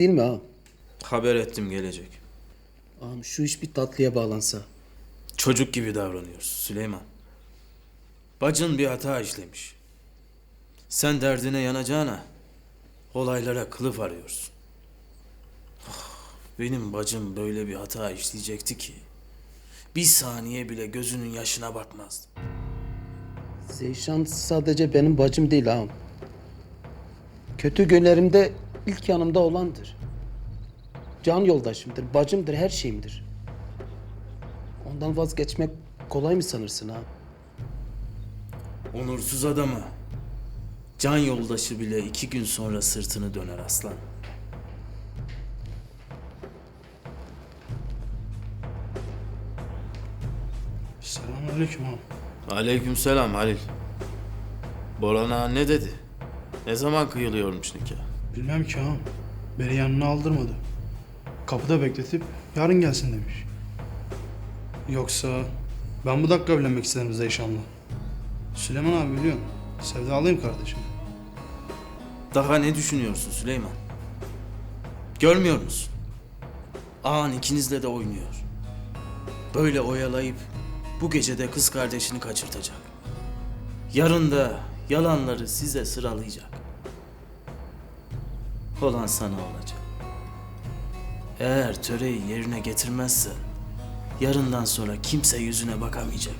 Değil mi ağam? Haber ettim gelecek. Ağam şu iş bir tatlıya bağlansa. Çocuk gibi davranıyorsun Süleyman. Bacın bir hata işlemiş. Sen derdine yanacağına olaylara kılıf arıyorsun. Ah, Benim bacım böyle bir hata işleyecekti ki bir saniye bile gözünün yaşına bakmazdı. Zeyşan sadece benim bacım değil ağam. Kötü günlerimde ilk yanımda olandır. Can yoldaşımdır, bacımdır, her şeyimdir. Ondan vazgeçmek kolay mı sanırsın ağam? Onursuz adamı. Can yoldaşı bile iki gün sonra sırtını döner aslan. Selamünaleyküm ağam. Aleykümselam Halil. Boran ağa ne dedi? Ne zaman kıyılıyormuş nikah? Bilmem ki ağam. Beni yanına aldırmadı. Kapıda bekletip yarın gelsin demiş. Yoksa ben bu dakika evlenmek isterim Zeyşan'la. Süleyman abi biliyorsun. Sevdalıyım kardeşim. Daha ne düşünüyorsun Süleyman? Görmüyor musun? Ağan ikinizle de oynuyor. Böyle oyalayıp bu gece de kız kardeşini kaçırtacak. Yarın da yalanları size sıralayacak. Olan sana olacak. Eğer töreyi yerine getirmezsen yarından sonra kimse yüzüne bakamayacak.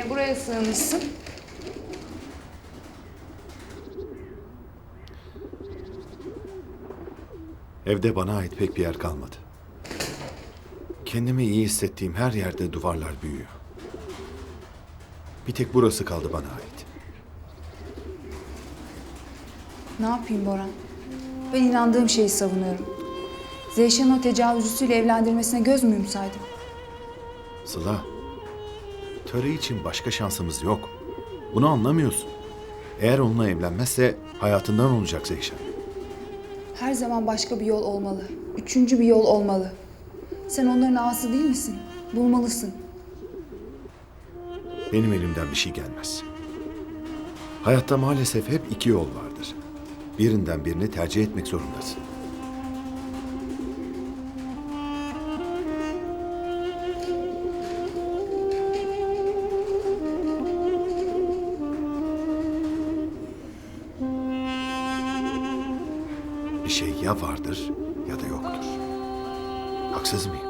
Yine buraya sığınmışsın. Evde bana ait pek bir yer kalmadı. Kendimi iyi hissettiğim her yerde duvarlar büyüyor. Bir tek burası kaldı bana ait. Ne yapayım Boran? Ben inandığım şeyi savunuyorum. Zeyşan'ın o tecavüzcüsüyle evlendirmesine göz müyüm saydım? Sıla, töre için başka şansımız yok. Bunu anlamıyorsun. Eğer onunla evlenmezse hayatından olacak Zeyşan. Her zaman başka bir yol olmalı. Üçüncü bir yol olmalı. Sen onların ağası değil misin? Bulmalısın. Benim elimden bir şey gelmez. Hayatta maalesef hep iki yol vardır. Birinden birini tercih etmek zorundasın. Ya vardır ya da yoktur. Haksız mıyım?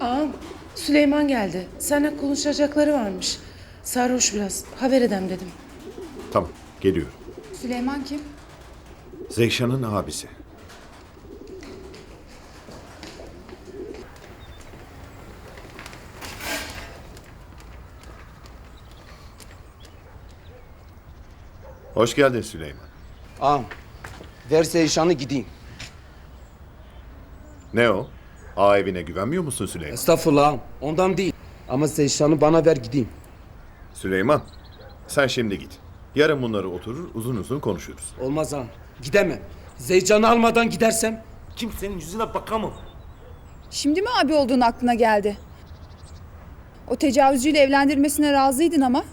Ağam, Süleyman geldi. Seninle konuşacakları varmış. Sarhoş biraz. Haber edem dedim. Tamam, geliyorum. Süleyman kim? Zeyşan'ın abisi. Hoş geldin Süleyman. Ağam, ver Zeyşan'ı gideyim. Ne o? Ağa evine güvenmiyor musun Süleyman? Estağfurullah ağam, ondan değil. Ama Zeyşan'ı bana ver gideyim. Süleyman, sen şimdi git. Yarın bunları oturur uzun uzun konuşuruz. Olmaz ağam, gidemem. Zeycan'ı almadan gidersem Kimsenin yüzüne bakamam. Şimdi mi abi olduğun aklına geldi? O tecavüzcüyle evlendirmesine razıydın ama.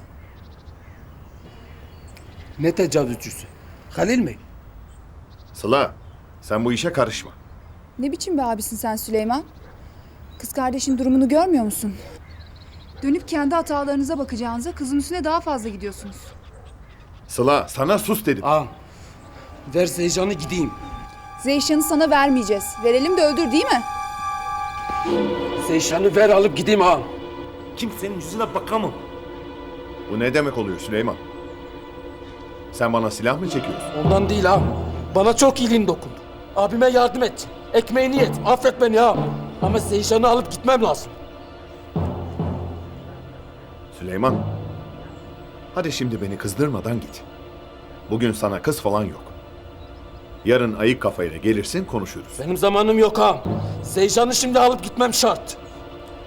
Ne tecavüzcüsü? Halil mi? Sıla, sen bu işe karışma. Ne biçim bir abisin sen Süleyman? Kız kardeşin durumunu görmüyor musun? Dönüp kendi hatalarınıza bakacağınıza kızın üstüne daha fazla gidiyorsunuz. Sıla, sana sus dedim. Ağam, ver Zeycan'ı gideyim. Zeyşan'ı sana vermeyeceğiz. Verelim de öldür değil mi? Zeyşan'ı ver alıp gideyim ağam. kimsenin yüzüne bakamam. Bu ne demek oluyor Süleyman? Sen bana silah mı çekiyorsun? Ondan değil ağam. Bana çok iyiliğin dokundu. Abime yardım et. Ekmeğini yet. Affet beni ağam. Ama Zeyşan'ı alıp gitmem lazım. Süleyman. Hadi şimdi beni kızdırmadan git. Bugün sana kız falan yok. Yarın ayık kafayla gelirsin konuşuruz. Benim zamanım yok ağam. Zeyşan'ı şimdi alıp gitmem şart.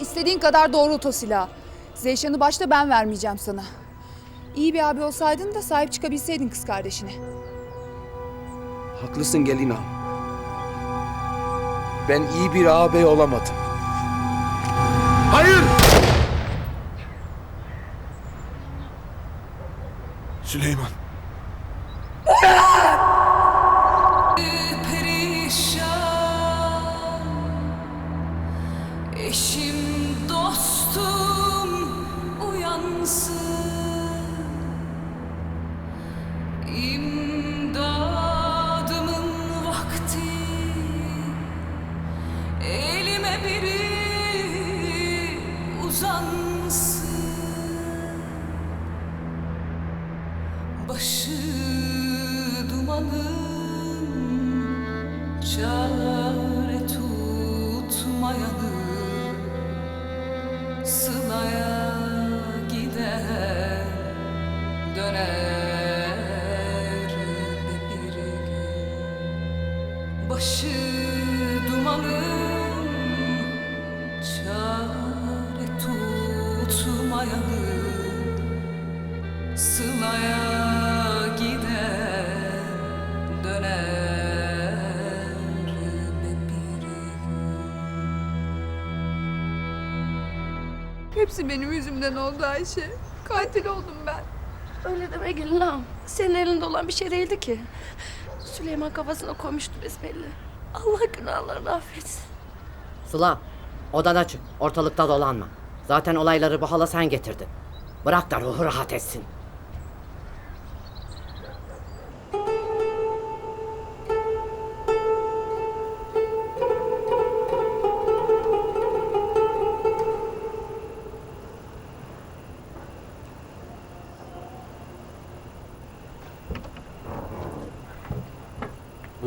İstediğin kadar doğrult o silahı. Zeyşan'ı başta ben vermeyeceğim sana. İyi bir abi olsaydın da sahip çıkabilseydin kız kardeşine. Haklısın gelin ağam. Ben iyi bir ağabey olamadım. Hayır! Süleyman. İmdadımın vakti. Elime biri uzansın. Başı dumanın çare tutmayanı Sılaya Başı dumanın çare tutmayanı Sılaya gider döner Hepsi benim yüzümden oldu Ayşe. Katil oldum ben. Öyle deme gelin ağam. Senin elinde olan bir şey değildi ki. Süleyman kafasına koymuştu besbelli. Allah günahlarını affetsin. Sıla, odana çık. Ortalıkta dolanma. Zaten olayları bu hala sen getirdin. Bırak da ruhu rahat etsin.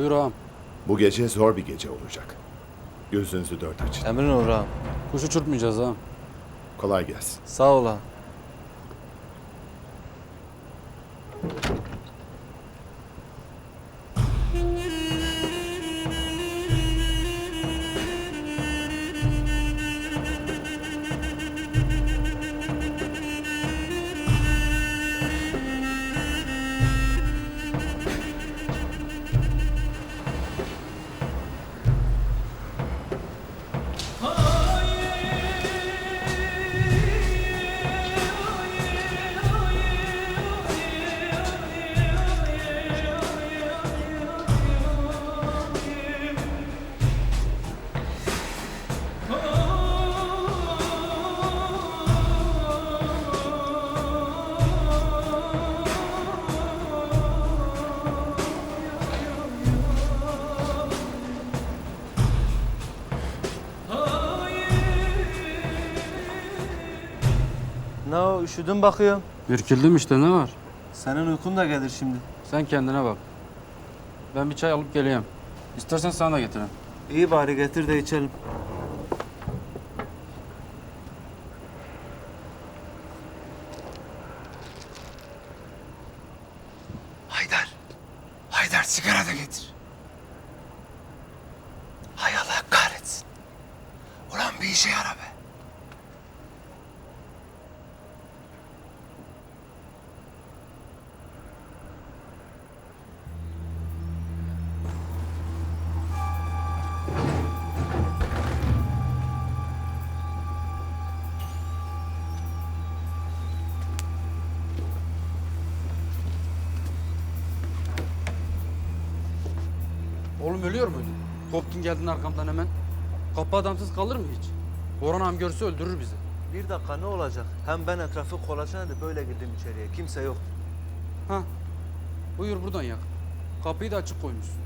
Buyur ağam. Bu gece zor bir gece olacak. Gözünüzü dört açın. Emrin ağam. Kuş uçurtmayacağız ağam. Kolay gelsin. Sağ ol ağam. Ne o üşüdün bakıyorum. Ürküldüm işte ne var? Senin uykun da gelir şimdi. Sen kendine bak. Ben bir çay alıp geleyim. İstersen sana da getireyim. İyi bari getir de içelim. Haydar. Haydar sigara da getir. Oğlum ölüyor muydun? Koptun geldin arkamdan hemen. Kapı adamsız kalır mı hiç? Orhan ağam görse öldürür bizi. Bir dakika ne olacak? Hem ben etrafı kolaçan edip böyle girdim içeriye. Kimse yok. Ha. Buyur buradan yak. Kapıyı da açık koymuşsun.